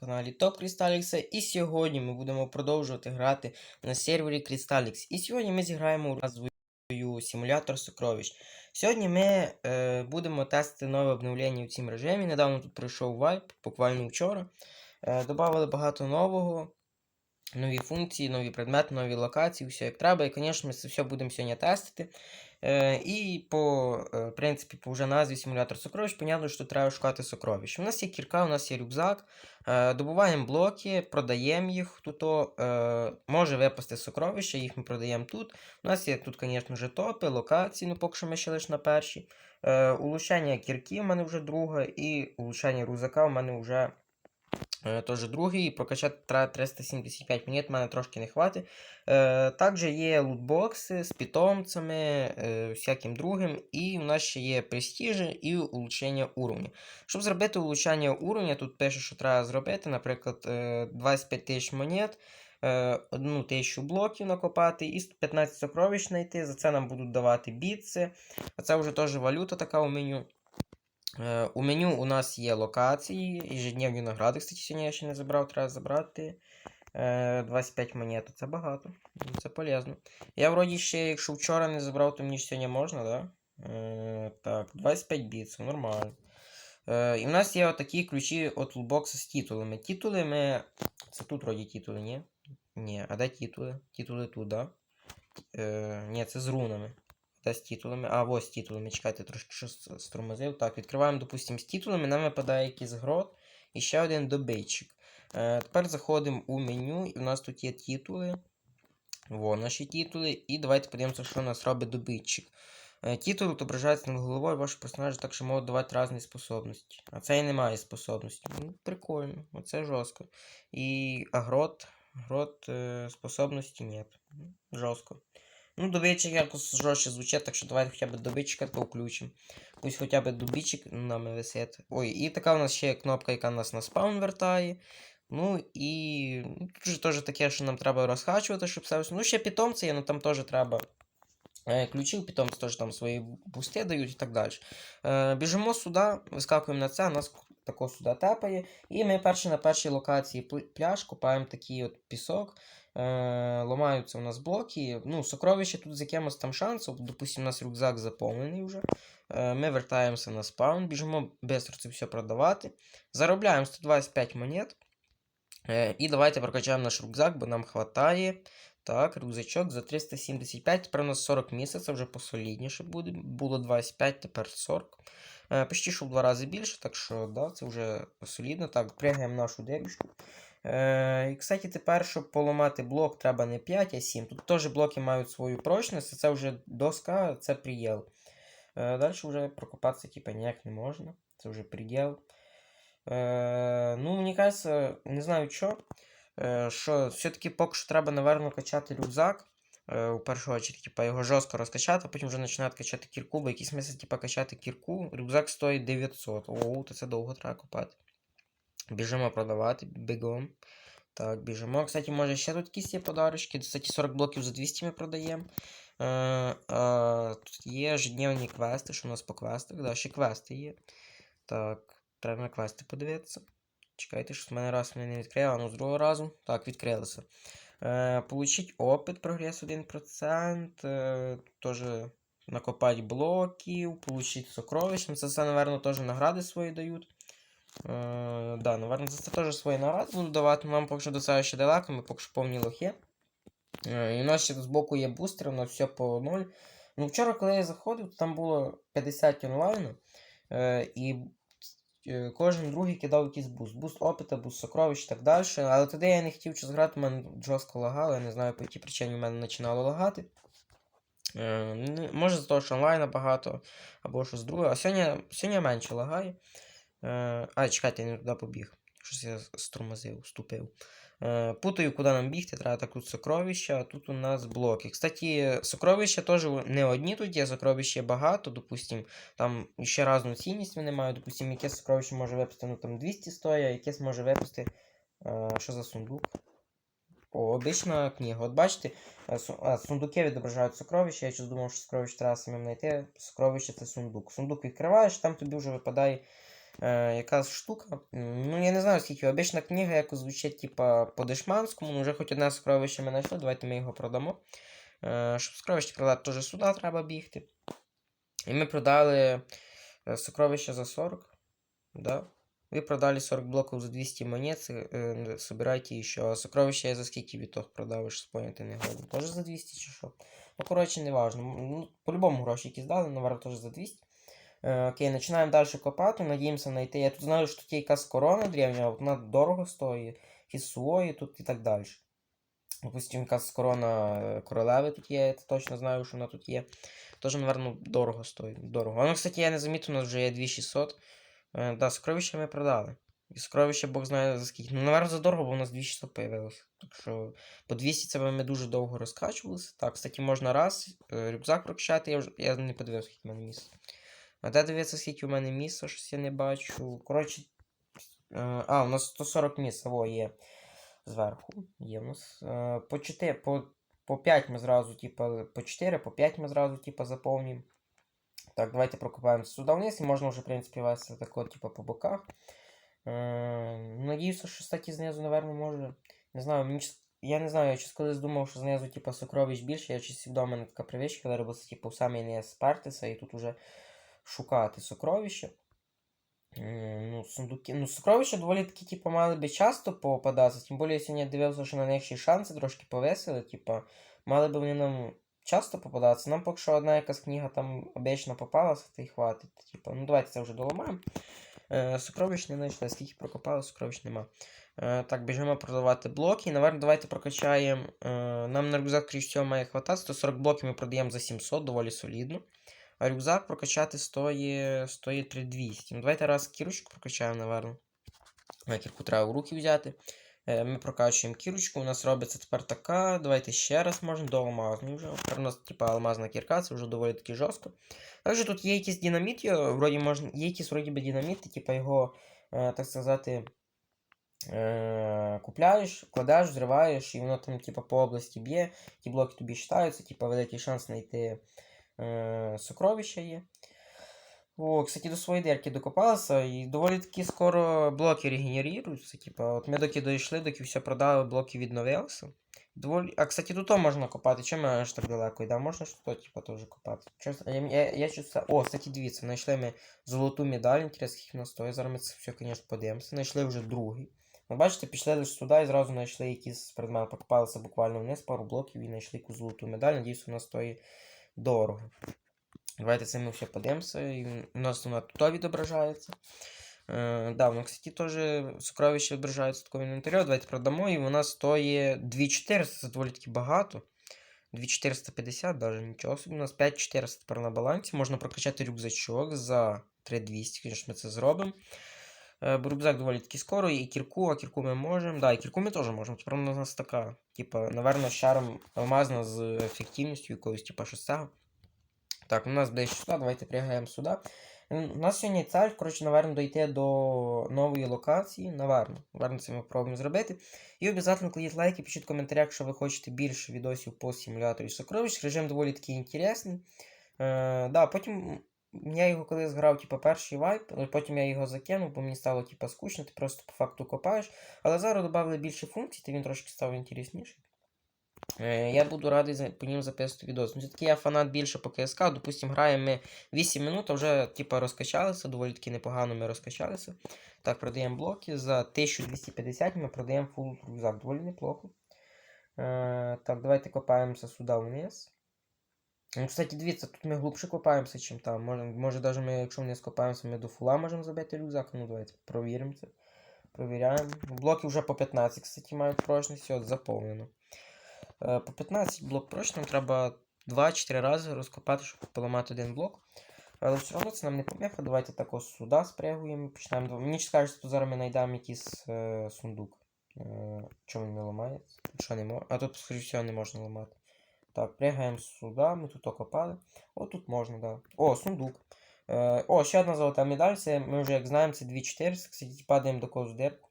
каналі Топ Крісталікса. І сьогодні ми будемо продовжувати грати на сервері Крісталікс. І сьогодні ми зіграємо назвою симулятор сокровищ. Сьогодні ми е, будемо тестити нове обновлення у цьому режимі. Недавно тут пройшов вайп, буквально вчора. Е, Добавили багато нового. Нові функції, нові предмети, нові локації, все як треба. І, звісно, ми це все будемо сьогодні тестити. Е, і по е, принципі, по вже назві симулятор сокровищ, понятно, що треба шукати сокровища. У нас є кірка, у нас є рюкзак. Е, добуваємо блоки, продаємо їх. Тут може випасти сокровища, їх ми продаємо тут. У нас є тут, звісно топи, локації, ну поки що ми ще лише на першій. Улучшення кірки в мене вже друге, і улучшення рюкзака в мене вже. Е, Тож другий, прокачати треба 375 монет, в мене трошки не хватить. Е, також є лутбокси з питомцями, е, всяким другим, і у нас ще є престижі і улучшення уровня. Щоб зробити улучшення уровня, тут пише, що треба зробити, наприклад, е, 25 тисяч монет, е, 1 тисячу блоків накопати і 15 сокровищ знайти. За це нам будуть давати бітси. А це вже теж валюта така у меню. Е, У меню у нас є локації, ежедневні награди. Кстати, сьогодні я ще не забрав, треба забрати. Е, 25 монет, це багато. Це полезно. Я вроді ще, якщо вчора не забрав, то мені сьогодні можна, да? Е, так, 25 біт, це нормально. Е, і в нас є отакі ключі от лутбокса з титулами. Титули ми. Це тут вроді титули, ні? Ні, а де титули? Титули тут, да? Е, ні, це з рунами. Де з титулами? А, ось з титулами. Чекайте, трошки щось стромазив. Так, відкриваємо, допустимо, з титулами. Нам випадає якийсь грот і ще один добитчик. Е, тепер заходимо у меню, і у нас тут є титули. Во, наші титули. І давайте подивимося, що у нас робить добитчик. Е, Титул отображається над головою вашого персонажа, так що можуть давати різні способності. А це і не має способності. Ну, прикольно, оце жорстко. І а грот, грот е, способності нет. Жорстко. Ну, добичик якось жорстче звучить, так що давайте хоча б добичка то включимо. Пусть хоча б добичик нами висить. Ой, і така у нас ще кнопка, яка нас на спаун вертає. Ну і ну, тут же теж таке, що нам треба розхачувати, щоб все. Ну, ще питомці є, ну там теж треба. Е, Ключі у питомців теж там свої бусти дають і так далі. Е, біжимо сюди, вискакуємо на це, нас тако сюди тепає. І ми перші на першій локації пляж копаємо такий от пісок. Е, ламаються у нас блоки. Ну, сокровище тут з якимось там шансом. Допустимо, у нас рюкзак заповнений вже. Е, ми вертаємося на спаун, біжимо швидко це все продавати. Заробляємо 125 монет. Е, і давайте прокачаємо наш рюкзак, бо нам хватає. Так, рюкзачок за 375, тепер у нас 40 місяців, вже посолідніше буде. Було 25, тепер 40. Е, почти що в два рази більше, так що да, це вже солідно. Так, пригаємо нашу дебюшку. Е, і, кстати, тепер, щоб поламати блок, треба не 5, а 7. Тут теж блоки мають свою прочність, це вже доска, це приділ. Е, далі вже прокопатися типа, ніяк не можна. Це вже приділ. Е, ну, мені кажется, не знаю що. Е, що все-таки поки що треба, наверно, качати рюкзак. У першу чергу, типа, його жорстко розкачати, а потім вже починати качати кірку, бо якийсь смисл, типа, качати кірку. Рюкзак стоїть 900. Оу, то це довго треба копати. Біжимо продавати, бігом. Так, біжимо. Кстати, може ще тут якісь є подарочки. Кстати, 40 блоків за 200 ми продаємо. Е, е, тут є ежедневні квести, що у нас по квестах. Да, ще квести є. Так, треба на квести подивитися. Чекайте, що з мене раз мене не відкрило, ну з другого разу. Так, відкрилося. Е, получить опит, прогрес 1%. Е, теж накопати блоків, получить сокровища. Це все, напевно, теж награди свої дають. Е, да, напевно, за це теж свої награди будуть давати. Нам поки що до ще далеко, ми поки що повні лохи. Е, і у нас ще збоку є бустер, у нас все по 0. Ну, вчора, коли я заходив, там було 50 онлайну. Е, і кожен другий кидав якийсь буст. Буст опита, буст сокровищ і так далі. Але тоді я не хотів щось грати, у мене жорстко лагало, я не знаю, по якій причині в мене починало лагати. Може за того, що онлайна багато, або щось друге. А сьогодні, сьогодні менше лагає. Е, а, чекайте, я не туди побіг. Щось я стромазив, вступив. Е, путаю, куди нам бігти, треба так тут сокровища, а тут у нас блоки. Кстати, сокровища теж не одні тут є, сокровищ є багато, допустим, там ще різну цінність вони мають, допустим, якесь сокровище може випустити ну, там 200 стоїть, а якесь може випустити. Е, що за сундук? О, обична книга. От бачите, сундуки відображають сокровища. Я щось думав, що сокровище треба самим знайти. Сокровище це сундук. Сундук відкриваєш, там тобі вже випадає Е, якась штука. Ну, я не знаю, скільки. Обична книга якось звучить, типа, по-дешманському. Ну, вже хоч одне сокровище ми знайшли, давайте ми його продамо. Е, щоб сокровище продати, теж сюди треба бігти. І ми продали е, сокровище за 40. Да? Ви продали 40 блоків за 200 монет, е, собирайте еще. А сокровище я за скільки відток продав, ви ж поняти не годен. Тоже за 200 чи що? Ну, коротше, не важно. Ну, по-любому гроші якісь дали, наверное, теж за 200. Е, окей, починаємо далі копати, надіємося знайти. Я тут знаю, що тут якась корона древня, от вона дорого стоїть, якісь свої тут і так далі. Допустим, якась корона е, королеви тут є, я точно знаю, що вона тут є. Тоже, напевно, дорого стоїть. Дорого. Воно, кстати, я не замітив, у нас вже є 2600. Е, да, сокровища ми продали. І сокровище Бог знає за скільки. Ну, наверное, за дорого, бо у нас 2600 появилося. Так що по 200 це ми дуже довго розкачувалися. Так, кстати, можна раз. е, Рюкзак прокачати, я вже я не подивився, скільки в мене місця. А де дивитися, скільки у мене місця, щось я не бачу. Коротше. е, А, у нас 140 місць, во є. Зверху. Є у нас. е, По 4, по, по 5 ми зразу, типа, по 4, по 5 ми зразу, типа, заповнюємо. Так, давайте прокопаємо сюди вниз, і можна вже, в принципі, вести так от, типа, по боках. Е, Надіюся, що статі знизу, напевно, може. Не знаю, мені я не знаю, я щось колись думав, що знизу, типа, сокровищ більше. Я щось вдома мене така привичка, робиться, типу, в самий не спертися і тут уже шукати сокровища. Ну, сундуки. Ну, сокровища доволі таки, типу, мали би часто попадатися. Тим більше, я сьогодні дивився, що на них ще шанси трошки повесили. Типу, мали би вони нам часто попадатися. Нам поки що одна якась книга там обічно попалася, та й хватить. Типу, ну давайте це вже доламаємо. Е, сокровищ не знайшли, скільки прокопали, сокровищ нема. Е, так, біжимо продавати блоки. Наверно, давайте прокачаємо. Е, нам на рюкзак крізь цього має хватати. 140 блоків ми продаємо за 700, доволі солідно. А рюкзак прокачати стоїть, стоїть 3200. Ну, давайте раз кірочку прокачаємо, наверно. А, Кірку треба в руки взяти. Е, Ми прокачуємо кірочку, у нас робиться тепер така. Давайте ще раз можемо до алмазної вже. У нас типа алмазна кірка, це вже доволі таки жорстко. Також тут є якийсь динаміт, вроді можна, є якісь вроді би динаміти, типа його, е, так сказати, е, купляєш, кладеш, зриваєш, і воно там типа по області б'є, ті блоки тобі вважаються, типа великий шанс знайти е, сокровища є. О, кстати, до своєї дерки докопалися, і доволі таки скоро блоки регенеруються. Типа, от ми доки дійшли, доки все продали, блоки відновилися. Доволі... А, кстати, тут можна копати. Чому аж так далеко йду? Можна ж тут, типа, теж копати. Чесно, я, я, я щось... О, кстати, дивіться, знайшли ми золоту медаль, інтерес, вона стоїть. Зараз ми це все, звісно, подивимося. Знайшли вже другий. Ну, бачите, пішли лише сюди і зразу знайшли якісь предмети. Покопалися буквально вниз пару блоків і знайшли якусь золоту медаль. Надіюсь, вона стоїть дорого. Давайте це ми все подивимося. І у нас вона тут відображається. Е, да, воно, кстати, теж сокровище відображається в такому інвентарі. Давайте продамо, і вона стоїть 2400, це доволі таки багато. 2450, даже нічого собі. У нас 5400 тепер на балансі. Можна прокачати рюкзачок за 3200, звісно, ми це зробимо. Е, Бо рюкзак доволі таки скоро, і кірку, а кірку ми можемо. Да, і кірку ми теж можемо. Тепер у нас така, типа, наверно, шаром алмазна з ефективністю якоюсь, типа, щось. Так, у нас десь сюди, давайте пригаємо сюди. У нас сьогодні цель, коротше, наверно, дойти до нової локації. Наверно. Наверно, це ми пробуємо зробити. І обов'язково кладіть лайки, пишіть в якщо ви хочете більше відосів по симуляторі сокровищ. Режим доволі такий інтересний. Е, да, потім я його колись грав, типу, перший вайп, потім я його закинув, бо мені стало типу, скучно, ти просто по факту копаєш. Але зараз додали більше функцій, то він трошки став інтересніший. Е, Я буду радий по ним записувати відос. Ну, все-таки я фанат більше по КСК. Допустим, граємо ми 8 минут, а вже типа розкачалися, доволі таки непогано ми розкачалися. Так, продаємо блоки. За 1250 ми продаємо фул рюкзак. Доволі неплохо. Е, так, давайте копаємося сюди вниз. Ну, кстати, дивіться, тут ми глибше копаємося, чим там. Може, може даже ми, якщо вниз копаємося, ми до фула можемо забити рюкзак. Ну, давайте провіримо це. Провіряємо. Блоки вже по 15, кстати, мають прочність, от заповнено. Е, По 15 блок прочно треба 2-4 рази розкопати, щоб поламати один блок. Але все одно це нам не поміха. Давайте так ось сюди спрягуємо. Починаємо. дв- Мені скажуть, що зараз ми знайдемо якийсь е, сундук. Е, чому він не ламається? Що не можна? А тут, скоріше всього, не можна ламати. Так, пригаємо сюди, ми тут окопали. О, тут можна, да. О, сундук. Е, о, ще одна золота медаль. Це ми вже як знаємо, це 2400. Кстати, падаємо до когось в дирку.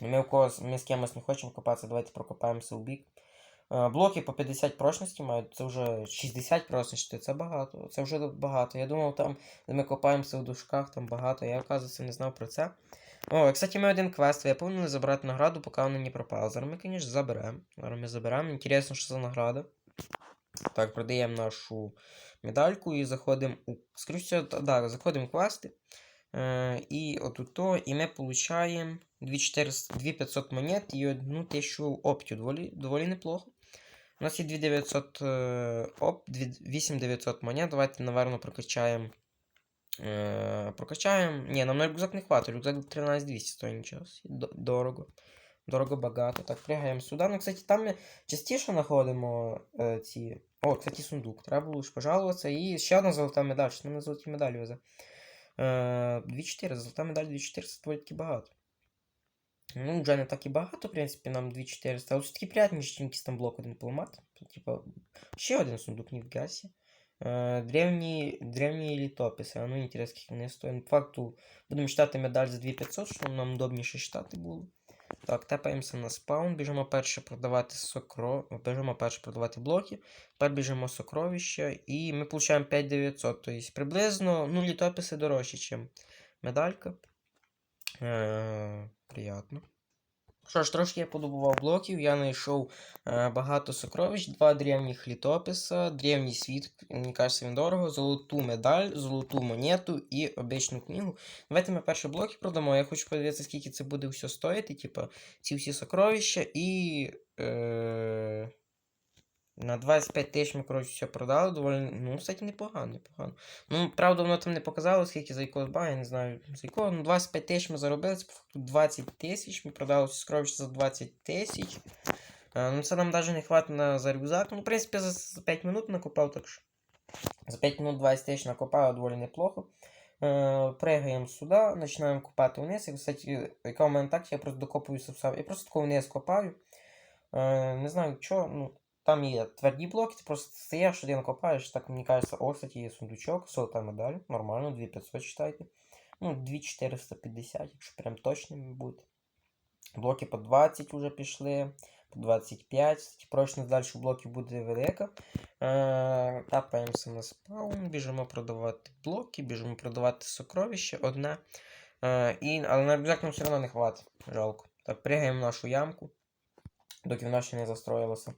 Ми, когось, ми з кимось не хочемо копатися, давайте прокопаємося в бік. Е, Блоки по 50 прочності мають, це вже 60 прочності, це багато. Це вже багато. Я думав, там, де ми копаємося в дужках, там багато. Я, оказується, не знав про це. О, кстати, ми один квест виповнили забрати награду, поки вона не пропала. Зараз ми, звісно, заберемо. Зараз ми заберемо. Інтересно, що за награда. Так, продаємо нашу медальку і заходимо у. Скоріше, да, заходимо в квести. Е, і отут то, і ми получаємо 2500 монет і 1000 оптів. Доволі, доволі неплохо. У нас є 2900 е, оп, 8900 монет. Давайте, наверно, прокачаємо. Е, прокачаємо. Ні, нам на рюкзак не хватить. Рюкзак 13200 стоїть нічого. собі. Д- Дорого. Дорого багато. Так, пригаємо сюди. Ну, кстати, там ми частіше знаходимо е, ці. О, кстати, сундук. Треба було ж пожалуватися. І ще одна золота медаль. Що на золоті медалі везе? Е, 2400. Золота медаль 2400 доволі таки багато. Ну, вже не так і багато, в принципі, нам 2400. Але все-таки приятно, ніж там блок один поламати. Типа, ще один сундук не в гасі. Е, древні, древні літописи. А ну, інтересно, скільки вони стоять. По факту, будемо читати медаль за 2500, щоб нам удобніше читати було. Так, тепаємося на спаун, біжимо перше продавати сокро... Біжимо перше продавати блоки, тепер біжимо сокровища, і ми получаємо 5900. Тобто приблизно ну, літописи дорожчі, ніж медалька. Е, приятно. Що ж, трошки я подобував блоків, я знайшов е, багато сокровищ, два древніх літописа, древній світ, мені кажеться, він дорого, золоту медаль, золоту монету і обичну книгу. Давайте ми перші блоки продамо. Я хочу подивитися, скільки це буде все стоїти, типу, ці всі сокровища, і е, на 25 тисяч ми, коротше, все продали. Доволі, ну, кстати, непогано, непогано. Ну, правда, воно там не показало, скільки за якого ба, я не знаю за якого. Ну, 25 тисяч ми заробили, це по факту 20 тисяч. Ми продали всі сокровища за 20 тисяч. Е, Ну, це нам навіть не хватить за рюкзак. Ну, в принципі, за, за 5 минут накопав, так що. За 5 минут 20 тисяч накопав доволі неплохо. Е, пригаємо сюди, починаємо копати вниз. І, кстати, яка у мене так, я просто докопуюся сам. Я просто тако вниз копаю. Е, не знаю, що, ну, там є тверді блоки, ти просто стоїш, один копаєш, так мені кажется, о, кстати, є сундучок, золота медаль, нормально, 2500 читайте. Ну, 2450, якщо прям точними бути. Блоки по 20 вже пішли, по 25. Кстати, прочність далі блоків буде велика. Е, тапаємося на спаун, біжимо продавати блоки, біжимо продавати сокровище одне. Е, і, але на рюкзак нам все одно не хватить, жалко. Так, пригаємо в нашу ямку, доки вона ще не застроїлася.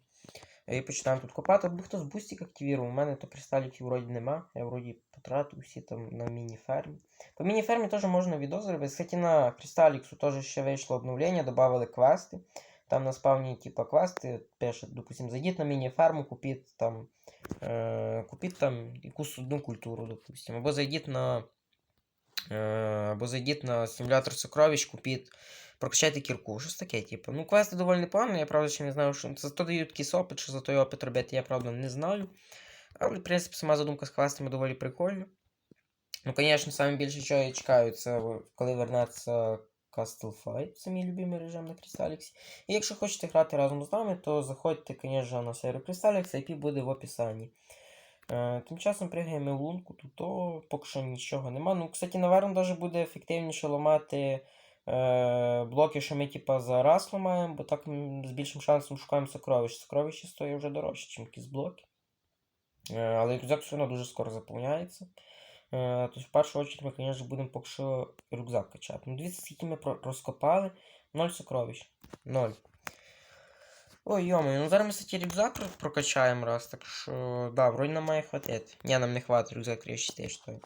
І починаємо тут копати. Бо хтось бустик активував. У мене то кристаліків вроді нема. Я вроді потратив всі там на міні-фермі. По міні-фермі теж можна відео зробити. Кстати, на Кристаліксу теж ще вийшло обновлення, додали квести. Там на спавні, типа, квести пише, допустим, зайдіть на міні-ферму, купіть там, е, купіть там якусь одну культуру, допустим. Або зайдіть на. Е, або зайдіть на симулятор сокровищ, купіть прокачайте кірку, щось таке, типу. Ну, квести доволі непогані, я правда ще не знаю, що за то дають якийсь опит, що за той опит робити, я правда не знаю. Але, в принципі, сама задумка з квестами доволі прикольна. Ну, звісно, саме більше, що я чекаю, це коли вернеться Castle Fight, це мій любимий режим на Crystalix. І якщо хочете грати разом з нами, то заходьте, звісно, на сервер Crystalix, IP буде в описанні. Е, Тим часом пригаємо лунку, то поки що нічого нема. Ну, кстати, даже буде ефективніше ламати блоки, що ми типа за раз ламаємо, бо так з більшим шансом шукаємо сокровище. Сокровище стоїть вже дорожче, ніж якісь блоки. Е, але рюкзак все одно дуже скоро заповняється. Е, Тож в першу чергу ми, звісно, будемо поки що рюкзак качати. Ну, дивіться, скільки ми розкопали. Ноль сокровищ. Ноль. Ой, йомаю, ну зараз ми, кстати, рюкзак прокачаємо раз, так що, да, вроді нам має хватити. Ні, нам не хватить, рюкзак 34 стоїть.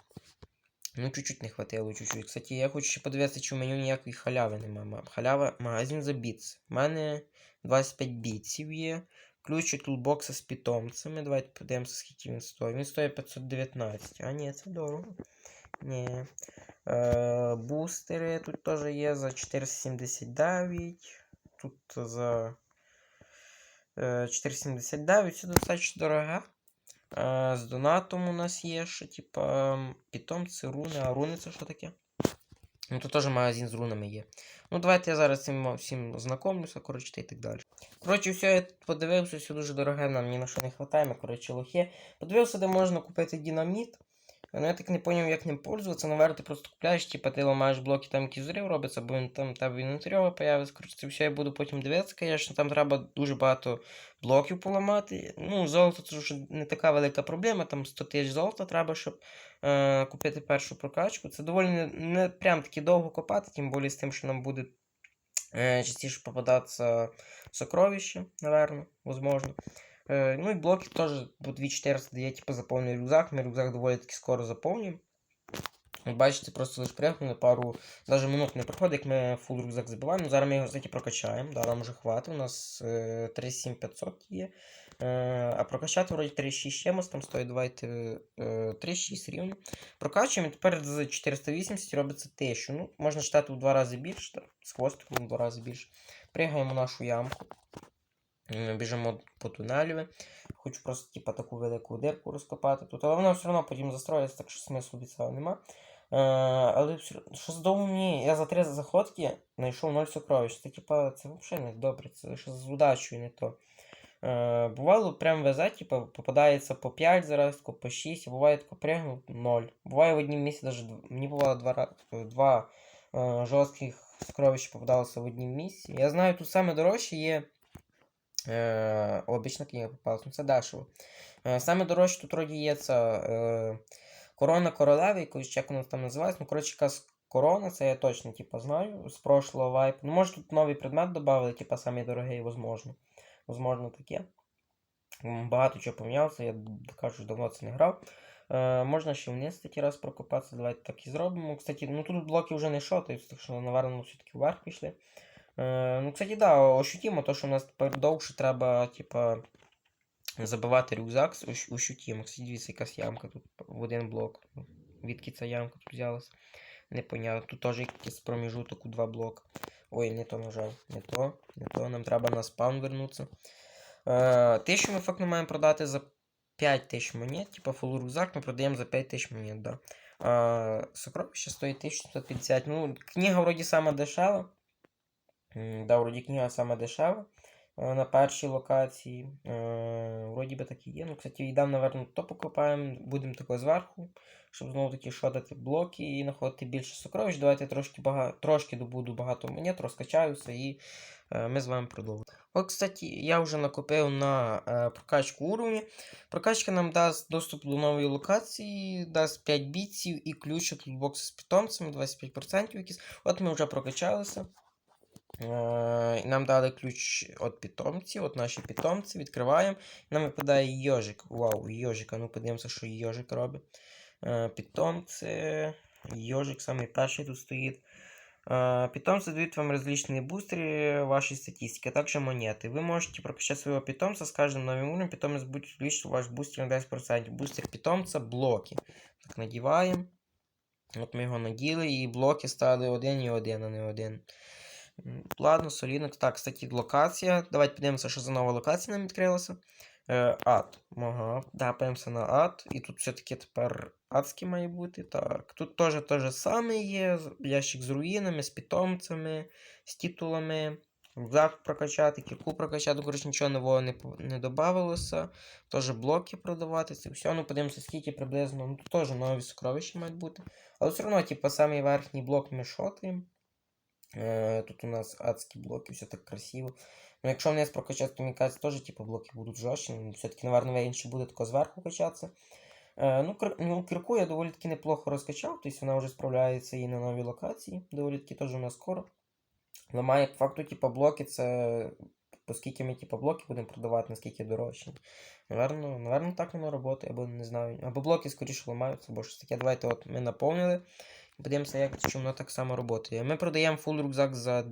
Ну, чуть-чуть не хватило, чуть-чуть. Кстати, я хочу ще подивитися, чи в меню ніякої халяви немає. Халява, магазин за біц. У мене 25 біців є. Ключ від тулбокса з питомцями. Давайте подивимося, скільки він стоїть. Він стоїть 519. А, ні, це дорого. Ні. Е, бустери тут теж є за 479. Тут за е, 479. Це достатньо дорога. Е, з донатом у нас є що типа, питомці, руни. А руни це що таке? Ну, тут теж магазин з рунами є. Ну, давайте я зараз цим всім знакомлюся, коротше, і так далі. Коротше, все, я подивився, все дуже дороге, нам ні на що не вистачає, ми, коротше, лохи. Подивився, де можна купити динаміт. Ну я так не поняв, як ним пользуватися. Наверно, ти просто купляєш, типа ти ламаєш блоки, там якийсь робиться, бо він там тебе інвентарьово появиться. Коротше, це все я буду потім дивитися, звісно, там треба дуже багато блоків поламати. Ну, золото це вже не така велика проблема, там 100 тисяч золота треба, щоб е, купити першу прокачку. Це доволі не, не прям таки довго копати, тим більше з тим, що нам буде е, частіше попадатися сокровище, наверно, возможно. Е, ну і блоки теж по 2400 дає, типу, заповнює рюкзак. Ми рюкзак доволі таки скоро заповнюємо. От бачите, просто лише приїхали пару, навіть минут не проходить, як ми фул рюкзак забиваємо. Зараз ми його, кстати, прокачаємо. Да, нам вже хватить. У нас е, 37500 є. Е, а прокачати вроді 36 чимось, там стоїть давайте е, 36 рівно. Прокачуємо, і тепер з 480 робиться 1000. Ну, можна читати в два рази більше, з хвостиком в два рази більше. Пригаємо нашу ямку. М, Біжимо по тунелю. Хочу просто типа, таку велику дирку розкопати тут. Але воно все одно потім застроїться, так що смислу від цього нема. Е, але що здовго мені, я за три заходки знайшов 0 сокровищ. Це типа, це взагалі не добре, це ще з удачею не то. Е, бувало, прям везе, типа, попадається по 5 зараз, по 6, а буває тако пригнув 0. Буває в однім місці даже, мені бувало два, два е, жорстких сокровища попадалося в однім місці. Я знаю, тут саме дорожче є. Е, обічна книга попалась, ну це дешево. Саме дорожче тут вроді є це е, корона королеви, якусь як воно там називається. Ну, коротше, якась корона, це я точно типа, знаю з прошлого вайпу. Ну, може тут новий предмет додали, типа самий дорогий, возможно. Возможно, таке. Багато чого помінявся, я кажу, давно це не грав. Е, можна ще вниз таки раз прокопатися, давайте так і зробимо. Кстати, ну тут блоки вже не шотаються, так що, напевно, все-таки вверх пішли. Е, ну, кстати, да, ощутимо, то, що у нас тепер довше треба, типа, забивати рюкзак, ощутимо. Кстати, дивіться, якась ямка тут в один блок. Відки ця ямка тут взялась? Непонятно. Тут теж якийсь проміжуток у два блока. Ой, не то нажав. Не то, не то. Нам треба на спаун вернутися. Е, тисячу ми фактично маємо продати за 5 тисяч монет. Типа фул рюкзак ми продаємо за 5 тисяч монет, да. А, сокровище стоїть 1750. Ну, книга вроді сама дешева. Да, вроді книга сама дешева е, на першій локації. Е, Вроді би так і є. Ну, кстати, йдемо, наверно, то покопаємо, будемо тако зверху, щоб знову таки шотати блоки і знаходити більше сокровищ. Давайте трошки, бага... трошки добуду багато монет, розкачаюся і е, ми з вами продовжимо. От, кстати, я вже накопив на прокачку уровня. Прокачка нам дасть доступ до нової локації, дасть 5 бітців і ключ від бокси з питомцями, 25% якісь. От ми вже прокачалися. Е, і нам дали ключ від питомців, от наші питомці, відкриваємо. І нам випадає йожик. Вау, йожик. А ну подивимося, що йожик робить. Е, питомці. Йожик самий перший тут стоїть. Э, Питомцы дают вам различные бустеры вашей статистики, а также монеты. Вы можете прокачать своего питомца с каждым новым уровнем. Питомец будет увеличить ваш бустер на 10%. Бустер питомца блоки. Так, надіваємо. От ми його наділи, і блоки стали один і один, а не один. Ладно, солідно. Так, кстати, локація. Давайте подивимося, що за нова локація нам відкрилася. Е, ад. Ага, да, подивимося на ад. І тут все-таки тепер адський має бути. Так. Тут теж те же саме є. Ящик з руїнами, з питомцями, з титулами. Рюкзак прокачати, кірку прокачати, коротше, нічого нового не, не додавалося. Теж блоки продавати. Це все. Ну, подивимося, скільки приблизно. Ну, тут теж нові сокровища мають бути. Але все одно, типу, самий верхній блок ми шотаємо. Е, тут у нас адські блоки, все так красиво. Ну, якщо вниз прокачати, мені кажется, теж типу, блоки будуть жорстче. Ну, все-таки, наверное, інші буде тако зверху качатися. Ну, кир... ну, кірку я доволі таки неплохо розкачав, тобто вона вже справляється і на новій локації. Доволі таки теж у нас скоро. Ламає по факту, типу, блоки це. Оскільки ми типу, блоки будемо продавати, наскільки дорожчі. Наверно, наверно, так воно працює, або не знаю. Або блоки скоріше ламаються, або щось таке. Давайте от ми наповнили. Подивимося, як чи воно так само працює. Ми продаємо фул рюкзак за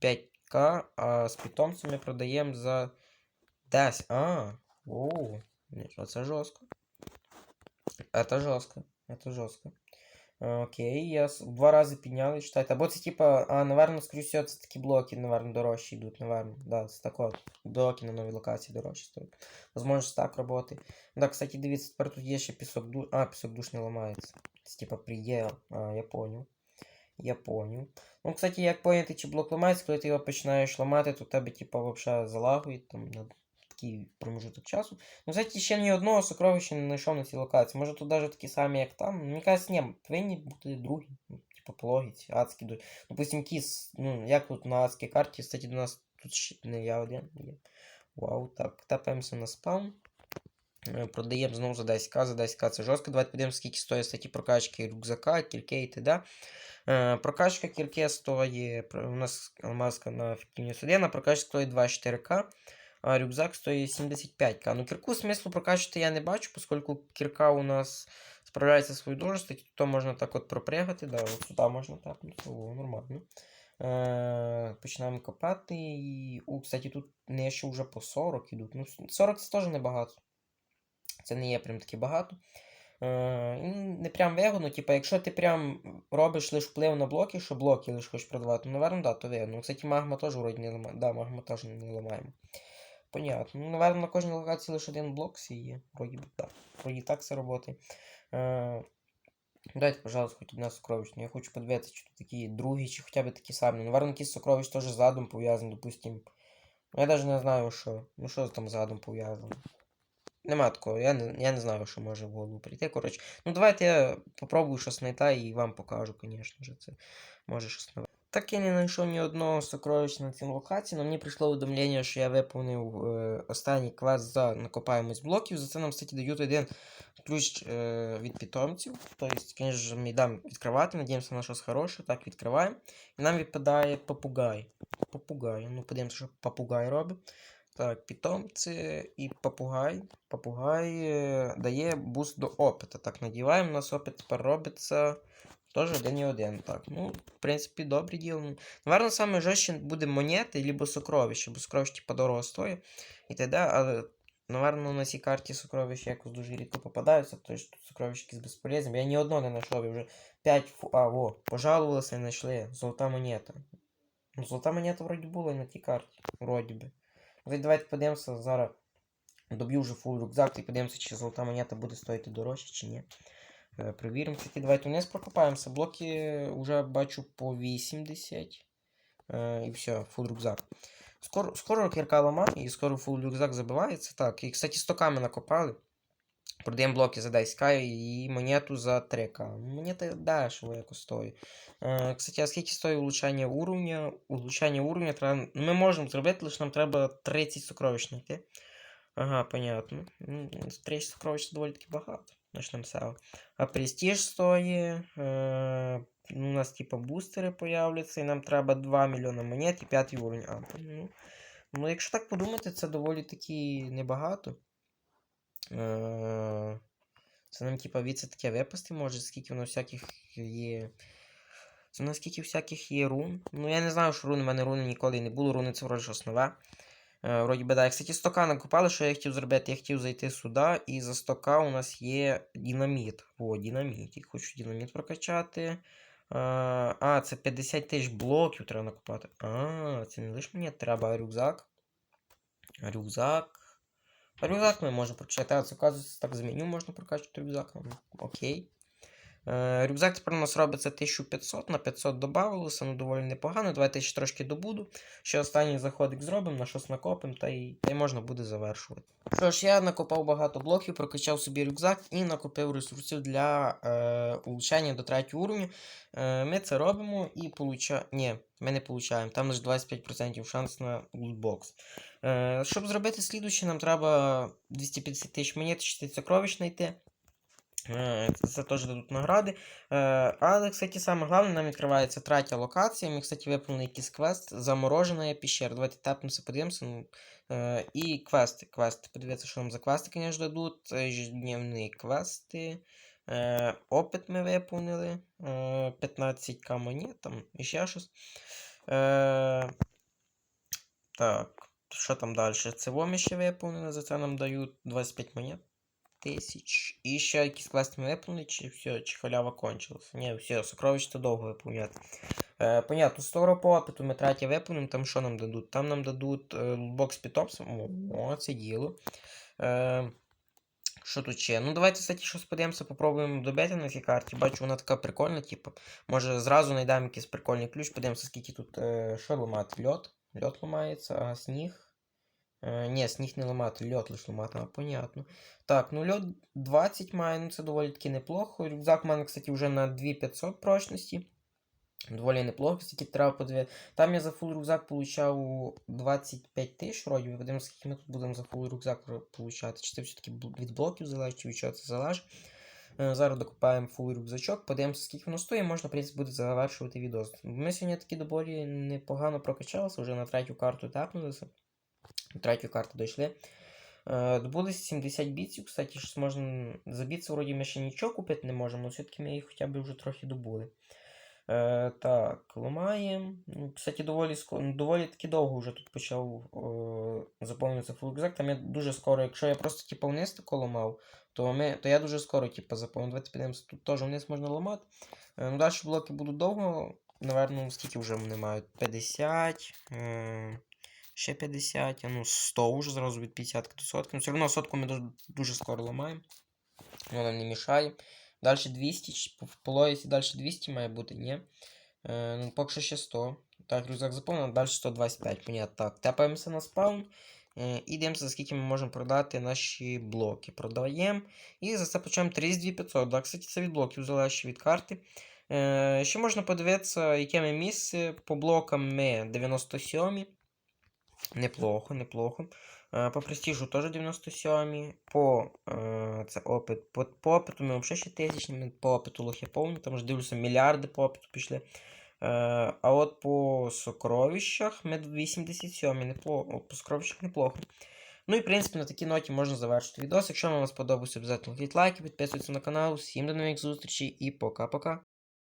5к, а з питомцем ми продаємо за 10. А, оу, це жорстко. Это жорстко. Это жорстко. Окей, я два рази підняли, читайте. Або це типа, а, наверно, всього, це такі блоки, наверно, дорожчі йдуть, наверно. Да, це так от. Блоки на новій локації дорожчі стоять. Возможно, це так роботи. Да, кстати, дивіться, тепер тут є ще пісок душ. А, пісок душ не ламається. Типа предел. А, я понял. Я понял. Ну, кстати, як поняти, чи блок ламається, коли ти його починаєш ламати, то тебе, типа, вообще залагує, там, на- такий промежуток часу. Ну, кстати, ще ні одного сокровища не знайшов на цій локації. Може тут навіть такі самі, як там. Мені кажется, ні, повинні бути другі. Типа по логіці, адські до. Допустим, кіс, ну, як тут на адській карті, кстати, до нас тут ще не я один є. Вау, так, тапаємося на спам. Продаємо знову за 10к, за 10к це жорстко. Давайте подивимося, скільки стоїть статті прокачки рюкзака, кільке і т.д. Е, Прокачка кільке стоїть, у нас алмазка на ефективність 1, а прокачка стоїть 24к, а рюкзак стоїть 75к. Ну, кірку смислу прокачувати я не бачу, оскільки кірка у нас справляється своєю должністю, то можна так от пропрягати, да, от сюди можна тапнути, о, нормально. Е, починаємо копати. І... У, кстати, тут не ще вже по 40 ідуть. Ну, 40 це теж небагато. Це не є прям таки багато. Е, не прям вигодно, типу, якщо ти прям робиш лише вплив на блоки, що блоки лише хочеш продавати, ну, наверно, да, то вигодно. Кстати, магма теж вроді не ламає. Да, магма теж не ламаємо. Понятно. Ну, наверно, на кожній локації лише один блок свій є. Вроді би так. Вроді так все роботи. Е, Дайте, пожалуйста, хоч одне сокровище. Я хочу подивитися, чи тут такі другі, чи хоча б такі самі. Наверно, якісь сокровища теж з задом пов'язані, допустим. Ну, я навіть не знаю, що. Ну, що там з задом пов'язано. Нема такого, я не, я не знаю, що може в голову прийти. Коротше, ну давайте я попробую щось знайти і вам покажу, звісно ж, це може щось нове. Так я не знайшов ні одного сокровища на цій локації, але мені прийшло уведомлення, що я виповнив е, останній квест за накопаємось блоків. За це нам, кстати, дають один ключ е, від питомців. Тобто, звісно, ми дам відкривати, надіємося на щось хороше. Так, відкриваємо. І нам відпадає попугай. Попугай. Ну, подивимося, що попугай робить. Так, питомці і попугай. Попугай е, дає буст до опита. Так, надіваємо, у нас опит тепер робиться. Теж один і один. Так, ну, в принципі, добре діло. Наверно, саме жорстче буде монети, либо сокровища, бо сокровища типа дорого стоїть і т.д. Але, наверно, на цій карті сокровища якось дуже рідко попадаються, тому що тут сокровища якісь безполезні. Я ні одного не знайшов, я вже 5 фу... А, во, пожалувалися і знайшли. Золота монета. Ну, золота монета вроді була на тій карті. Вроді би. Ви давайте подивимося зараз. Доб'ю вже фул рюкзак і подивимося, чи золота монета буде стоїти дорожче, чи ні. Е, Провіримо. Кстати, давайте вниз прокопаємося. Блоки вже бачу по 80. Е, і все, фул рюкзак. Скоро, скоро кірка лама і скоро фул рюкзак забивається. Так, і, кстати, 100 камень накопали. Продаємо блоки за 10к і монету за 3к. Монета дешево якось стоїть. Е, кстати, а скільки стоїть улучшення уровня? Улучшення уровня треба. ну, Ми можемо зробити, лише нам треба 30 сокровищ знайти. Ага, понятно. Ну, 30 сокровищ доволі таки багато. Начнемо з. А престиж стоїть. Е, ну, у нас типа бустери появляться, і нам треба 2 мільйони монет і 5 уровень. А, ну, ну, якщо так подумати, це доволі таки небагато. Е, Це нам, типа, від це таке випасти може, скільки воно всяких є. Це наскільки всяких є рун. Ну, я не знаю, що руни, в мене руни ніколи не було, руни це вроді щось нове. Е, вроді би, да. І, Кстати, 100к накопали, що я хотів зробити. Я хотів зайти сюди, і за 100к у нас є динаміт. О, динаміт. Я хочу динаміт прокачати. Е, а, це 50 тисяч блоків треба накопати. А, це не лише мені треба, рюкзак. Рюкзак. Рюкзак ми можемо прокачати. А, це так з меню можна прокачувати рюкзак. Окей. Е, рюкзак тепер у нас робиться 1500 на 500 додавалося, ну доволі непогано. Давайте ще трошки добуду. Ще останній заходик зробимо, на щось накопимо, та й, та й можна буде завершувати. Що ж, я накопав багато блоків, прокачав собі рюкзак і накопив ресурсів для е, улучшення до третього уровня. Е, ми це робимо і получаємо. Ні, ми не получаємо. Там лише 25% шанс на лутбокс. Е, щоб зробити слідуюче, нам треба 250 тисяч монет, 60 сокровищ знайти. Е, Це теж дадуть награди. Е, Але, кстати, саме головне, нам відкривається третя локація. Ми, кстати, виповнили якийсь квест. Заморожена піщера. Давайте тапнемося, подивимося. Ну, І квести. Квести. Подивіться, що нам за квести, звісно, дадуть. Ежедневні квести. Опит ми виповнили. Е, 15к монет, там і ще щось. Так, що там далі? Це ми ще виповнили, за це нам дають 25 монет тисяч. І ще якісь квести ми виповнили, чи все, чи халява кончилась. Ні, все, сокровище довго виповняти. Е, понятно, 100 по опиту ми третє виповнимо, там що нам дадуть? Там нам дадуть е, бокс питомцем. О, це діло. Е, що тут ще? Ну, давайте, кстати, щось подивимося, попробуємо добити на цій карті. Бачу, вона така прикольна, типу. Може зразу знайдемо якийсь прикольний ключ, подивимося, скільки тут е, що ламати. Льот. Льот ламається, а сніг. Е, ні, сніг не ламати, льот лише ламати, а понятно. Так, ну льот 20 має, ну це доволі таки неплохо. Рюкзак у мене, кстати, вже на 2500 прочності. Доволі неплохо, кстати, треба подивитися. Там я за фул рюкзак получав 25 тисяч, вроді, ми подивимося, скільки ми тут будемо за фул рюкзак получати. Чи це все-таки від блоків залежить, чи від чого це залежить. Зараз докупаємо фул рюкзачок, подивимося, скільки воно стоїть, можна, в принципі, буде завершувати відео. Ми сьогодні таки доволі непогано прокачалися, вже на третю карту тепнулися. На третю карту дійшли. Е, Добулись 70 біців, кстати, щось можна за біці вроді ми ще нічого купити не можемо, але все-таки ми їх хоча б вже трохи добули. Е, так, ламаємо. Ну, кстати, доволі, доволі таки довго вже тут почав е, заповнюватися рюкзак. Там я дуже скоро, якщо я просто типу, вниз тако ламав, то, ми, то я дуже скоро типу, заповню. Давайте подивимося, тут теж вниз можна ламати. Е, ну, далі блоки будуть довго. Наверно, скільки вже вони мають? 50. Е, ще 50, ну 100 вже зразу від 50 до сотки. Ну, все одно сотку ми дуже, скоро ламаємо. Вона не мішає. Далі 200, в полоїсі далі 200 має бути, ні. Е, ну, поки що ще 100. Так, рюкзак заповнений, далі 125, понятно. Так, тепаємося на спаун. Е, і дивимося, за скільки ми можемо продати наші блоки. Продаємо. І за це почнемо 32500. Так, кстати, це від блоків залежить від карти. Е, ще можна подивитися, яке ми місце. По блокам ми 97. Неплохо, неплохо. Е, По престижу теж 97. По, е, це опит. По, по опиту ми взагалі ще тисячні, по опиту лохи повні, там вже дивлюся, мільярди по опиту пішли. Е, а от по сокровищах ми 87 неплохо. По сокровищах неплохо. Ну і в принципі на такій ноті можна завершити відео. Якщо вам сподобався, обов'язково лайки, підписуйтесь на канал. Всім до нових зустрічей і пока-пока.